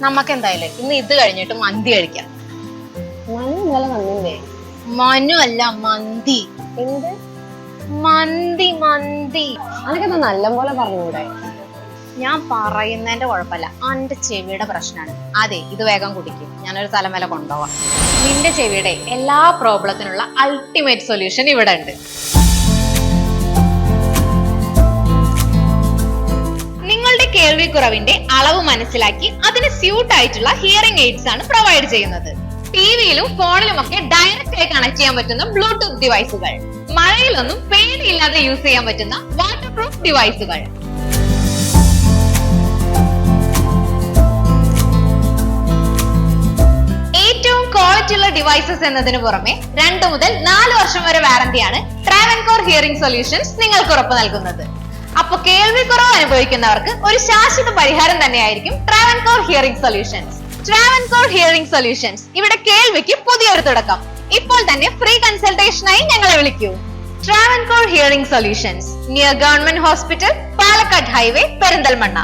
നമുക്ക് എന്തായാലും ഇന്ന് ഇത് കഴിഞ്ഞിട്ട് മന്തി കഴിക്കാം. മനു ഇന്നലെ വന്നില്ലേ? മനു അല്ല മന്തി. എന്ത്? മന്തി മന്തി. അനക്കെന്താ നല്ലപോലെ പറഞ്ഞൂടെ? ഞാൻ പറയുന്നതിന്റെ കുഴപ്പമില്ല. എന്റെ ചെവിയുടെ പ്രശ്നമാണ്. അതെ ഇത് വേഗം കുടിക്കും. ഞാനൊരു തലമല കൊണ്ടുപോവാം. നിന്റെ ചെവിയുടെ എല്ലാ പ്രോബ്ലത്തിനുള്ള അൾട്ടിമേറ്റ് സൊല്യൂഷൻ ഇവിടെ ഉണ്ട്. കേൾവിക്കുറവിന്റെ അളവ് മനസ്സിലാക്കി അതിന് സ്യൂട്ട് ആയിട്ടുള്ള ഹിയറിംഗ് എയ്ഡ്സ് ആണ് പ്രൊവൈഡ് ചെയ്യുന്നത്. ടിവിയിലും ഫോണിലും ഒക്കെ ഡയറക്റ്റ് ആയി കണക്ട് ചെയ്യാൻ പറ്റുന്ന ബ്ലൂടൂത്ത് ഡിവൈസുകൾ മഴയിലൊന്നും പേടിയില്ലാതെ യൂസ് ചെയ്യാൻ പറ്റുന്ന വാട്ടർ പ്രൂഫ് ഡിവൈസുകൾ ഏറ്റവും ക്വാളിറ്റി ഉള്ള ഡിവൈസസ് എന്നതിന് പുറമെ രണ്ട് മുതൽ നാല് വർഷം വരെ വാറന്റിയാണ് ട്രാവൻകോർ ഹിയറിംഗ് സൊല്യൂഷൻസ് നിങ്ങൾക്ക് ഉറപ്പ് നൽകുന്നത്. അപ്പൊ കേൾവി കുറവ് അനുഭവിക്കുന്നവർക്ക് ഒരു ശാശ്വത പരിഹാരം തന്നെയായിരിക്കും Travancore hearing solutions Travancore hearing solutions ഇവിടെ കേൾവിക്ക് പുതിയൊരു തുടക്കം. ഇപ്പോൾ തന്നെ ഫ്രീ കൺസൾട്ടേഷനായി ഞങ്ങളെ വിളിക്കൂ. Travancore hearing solutions near government hospital Palakkad highway Perinthalmanna.